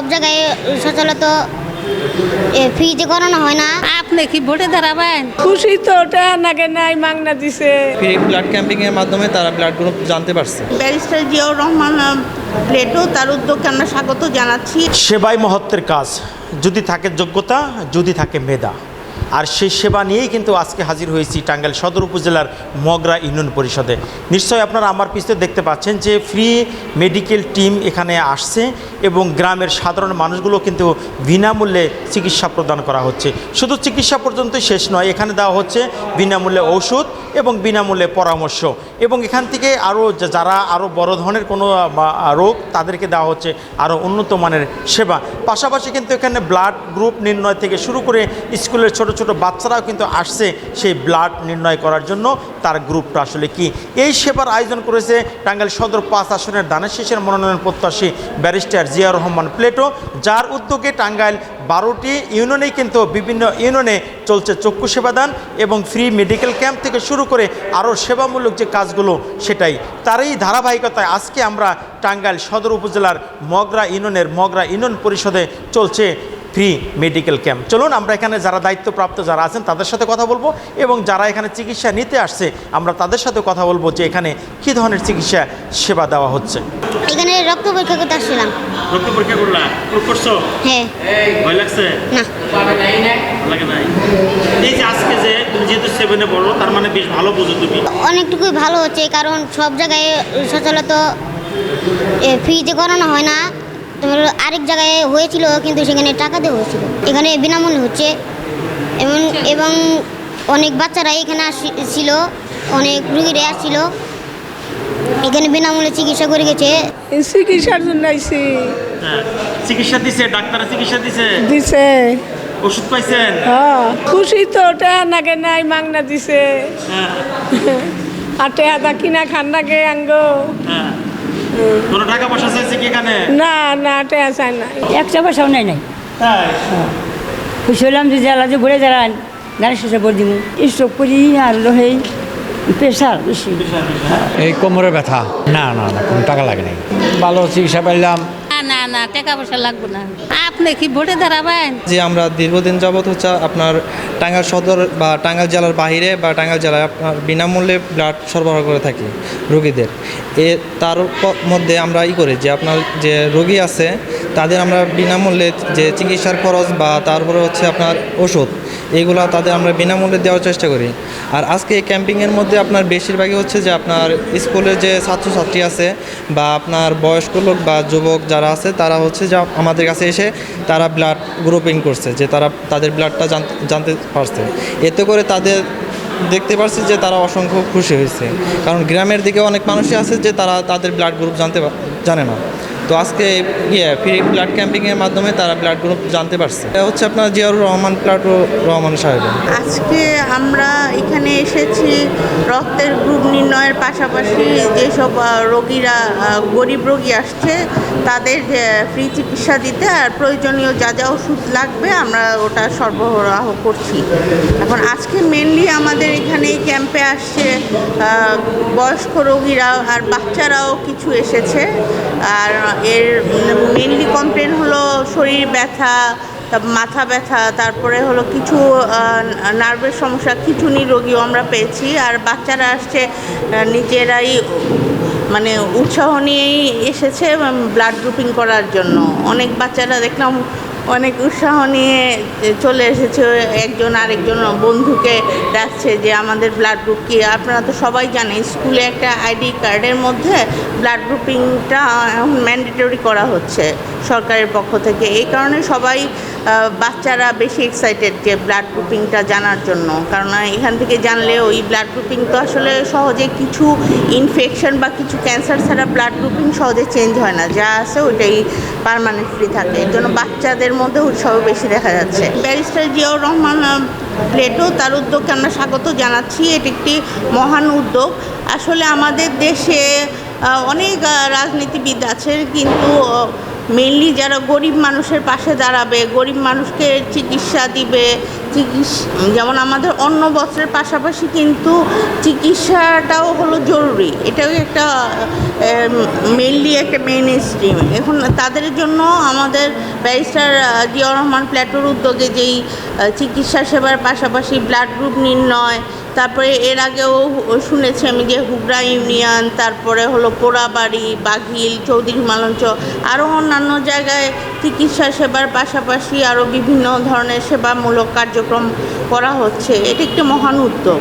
সব জায়গায় সচলত যে করানো হয় না। আপনি কি ভোটে দাঁড়াবেন? খুশি তো ওটা নাগে নাই মাংনা দিছে। ফ্রি ব্লাড ক্যাম্পিং এর মাধ্যমে তারা ব্লাড গ্রুপ জানতে পারছে। ব্যারিস্টার জিয়াউর রহমান প্লেটো তার উদ্যোগকে আমরা স্বাগত জানাচ্ছি। সেবাই মহত্বের কাজ যদি থাকে যোগ্যতা যদি থাকে মেধা। আর সেই সেবা নিয়েই কিন্তু আজকে হাজির হয়েছি টাঙ্গাইল সদর উপজেলার মগরা ইউনিয়ন পরিষদে। নিশ্চয়ই আপনারা আমার পিছনে দেখতে পাচ্ছেন যে ফ্রি মেডিকেল টিম এখানে আসছে এবং গ্রামের সাধারণ মানুষগুলো কিন্তু বিনামূল্যে চিকিৎসা প্রদান করা হচ্ছে। শুধু চিকিৎসা পর্যন্তই শেষ নয়, এখানে দেওয়া হচ্ছে বিনামূল্যে ওষুধ এবং বিনামূল্যে পরামর্শ এবং এখান থেকে আরও যারা আরও বড় ধরনের কোনো রোগ তাদেরকে দেওয়া হচ্ছে আরও উন্নত মানের সেবা। পাশাপাশি কিন্তু এখানে ব্লাড গ্রুপ নির্ণয় থেকে শুরু করে স্কুলের ছোট ছোট বাচ্চারাও কিন্তু আসছে সেই ব্লাড নির্ণয় করার জন্য। তার গ্রুপটা আসলে কি? এই সেবার আয়োজন করেছে টাঙ্গাইল সদর পাঁচ আসনের দানের শেষের মনোনয়ন প্রত্যাশী ব্যারিস্টার জিয়া রহমান প্লেটো, যার উদ্যোগে টাঙ্গাইল বারোটি ইউনিয়নেই কিন্তু বিভিন্ন ইউনিয়নে চলছে চক্ষু সেবাদান এবং ফ্রি মেডিকেল ক্যাম্প থেকে শুরু করে আরও সেবামূলক যে কাজগুলো সেটাই। তারই ধারাবাহিকতায় আজকে আমরা টাঙ্গাইল সদর উপজেলার মগরা ইউনিয়নের মগরা ইউনিয়ন পরিষদে চলছে ফ্রি মেডিকেল ক্যাম্প। চলুন আমরা এখানে যারা দায়িত্বপ্রাপ্ত যারা আছেন তাদের সাথে কথা বলব এবং যারা এখানে চিকিৎসা নিতে আসছে আমরা তাদের সাথে কথা বলব যে এখানে কী ধরনের চিকিৎসা সেবা দেওয়া হচ্ছে। এখানে রক্ত পরীক্ষা করতে আসছিলাম। রক্ত পরীক্ষা করলাম করছ? হ্যাঁ। ভয় লাগছে? না। লাগে নাই? এই যে আজকে যে তুমি যেহেতু সেভেনে পড়ো তার মানে বেশ ভালো বুঝো তুমি। অনেকটুকুই ভালো হচ্ছে কারণ সব জায়গায় সচলত ফ্রিতে করানো হয় না তোমার আরেক জায়গায় হয়েছিল কিন্তু সেখানে টাকা দেওয়া হয়েছিল। এখানে বিনামূল্যে হচ্ছে। এবং এবং অনেক বাচ্চারা এখানে আসছিল অনেক রুগীরা আসছিল। এখানে বিনামূল্যে চিকিৎসা করে গেছে। চিকিৎসার জন্য আইছি। হ্যাঁ চিকিৎসা দিছে ডাক্তার চিকিৎসা দিছে। দিছে। ওষুধ পাইছেন? হ্যাঁ খুশি তো ওটা নাগে নাই মাংনা দিছে। হ্যাঁ। আর টেহাদা কিনা খান নাগে আঙ্গো। হ্যাঁ। কোনো টাকা পয়সা চাইছে কি এখানে? না না চাই না। একটা পয়সাও নাই নাই। তাই? খুশি হলাম যে জেলা যে ঘুরে যারান গাড়ি শেষে করে দিব স্ট্রোক করি আর লোহে প্রেশার বেশি। এই কোমরে ব্যথা। না না না কোনো টাকা লাগে নাই। ভালো চিকিৎসা পাইলাম। না, টাকা পয়সা লাগবে না। আপনি কি ভোটে দাঁড়াবেন? যে আমরা দীর্ঘদিন যাবৎ হচ্ছে আপনার টাঙ্গাইল সদর বা টাঙ্গাইল জেলার বাইরে বা টাঙ্গাইল জেলায় আপনার বিনামূল্যে ব্লাড সরবরাহ করে থাকি রোগীদের। এ, তার মধ্যে আমরা ই করি যে আপনার যে রোগী আছে, তাদের আমরা বিনামূল্যে যে চিকিৎসার খরচ বা তারপরে হচ্ছে আপনার ওষুধ এইগুলো তাদের আমরা বিনামূল্যে দেওয়ার চেষ্টা করি। আর আজকে এই ক্যাম্পিংয়ের মধ্যে আপনার বেশিরভাগই হচ্ছে যে আপনার স্কুলের যে ছাত্রছাত্রী আছে বা আপনার বয়স্ক লোক বা যুবক যারা আছে, তারা হচ্ছে যে আমাদের কাছে এসে তারা ব্লাড গ্রুপিং করছে, যে তারা তাদের ব্লাডটা জানতে পারছে। এতে করে তাদের দেখতে পারছি যে তারা অসংখ্য খুশি হয়েছে। কারণ গ্রামের দিকে অনেক মানুষই আছে যে তারা তাদের ব্লাড গ্রুপ জানতে জানে না। তো আজকে ইয়ে ফ্রি ব্লাড ক্যাম্পিংয়ের মাধ্যমে তারা ব্লাড গ্রুপ জানতে পারছে। এটা হচ্ছে আপনার জিয়াউর রহমান, প্লাটু রহমান সাহেব আজকে আমরা এসেছি রক্তের গ্রুপ নির্ণয়ের পাশাপাশি যেসব রোগীরা গরিব রোগী আসছে, তাদের ফ্রি চিকিৎসা দিতে আর প্রয়োজনীয় যা যা ওষুধ লাগবে আমরা ওটা সরবরাহ করছি। এখন আজকে মেনলি আমাদের এখানে ক্যাম্পে আসছে বয়স্ক রোগীরা আর বাচ্চারাও কিছু এসেছে। আর এর মেনলি কমপ্লেন হলো শরীর ব্যথা মাথা ব্যথা, তারপরে হলো কিছু নার্ভের সমস্যা, খিচুনি রোগীও আমরা পেয়েছি। আর বাচ্চারা আসছে নিজেরাই মানে উৎসাহ নিয়েই এসেছে ব্লাড গ্রুপিং করার জন্য। অনেক বাচ্চারা দেখলাম অনেক উৎসাহ নিয়ে চলে এসেছে। একজন আরেকজন বন্ধুকে ডাকছে যে, আমাদের ব্লাড গ্রুপ কি? আপনারা তো সবাই জানেন, স্কুলে একটা আইডি কার্ডের মধ্যে ব্লাড গ্রুপিংটা ম্যান্ডেটরি করা হচ্ছে সরকারের পক্ষ থেকে। এই কারণে সবাই বাচ্চারা বেশি এক্সাইটেড যে ব্লাড গ্রুপিংটা জানার জন্য। কারণ এখান থেকে জানলে ওই ব্লাড গ্রুপিং তো আসলে সহজে কিছু ইনফেকশন বা কিছু ক্যান্সার ছাড়া ব্লাড গ্রুপিং সহজে চেঞ্জ হয় না। যা আছে ওইটাই পারমানেন্টলি থাকে। এর জন্য বাচ্চাদের মধ্যে উৎসাহ বেশি দেখা যাচ্ছে। ব্যারিস্টার জিয়াউর রহমান প্লেটো, তার উদ্যোগকে আমরা স্বাগত জানাচ্ছি। এটি একটি মহান উদ্যোগ। আসলে আমাদের দেশে অনেক রাজনীতিবিদ আছে কিন্তু মেনলি যারা গরিব মানুষের পাশে দাঁড়াবে, গরিব মানুষকে চিকিৎসা দিবে, চিকিৎসা, যেমন আমাদের অন্ন বস্ত্রের পাশাপাশি কিন্তু চিকিৎসাটাও হলো জরুরি। এটাও একটা মেনলি একটা মেন স্ট্রিম এখন তাদের জন্য আমাদের ব্যারিস্টার জিয়াউর রহমান প্ল্যাটোর উদ্যোগে যেই চিকিৎসা সেবার পাশাপাশি ব্লাড গ্রুপ নির্ণয় তারপরে এর আগেও শুনেছি আমি যে হুগরা ইউনিয়ন, তারপরে হলো পোড়াবাড়ি, বাঘিল, চৌধুরী মালঞ্চ আরও অন্যান্য জায়গায় চিকিৎসা সেবার পাশাপাশি আরও বিভিন্ন ধরনের সেবামূলক কার্যক্রম করা হচ্ছে। এটি একটি মহান উদ্যোগ।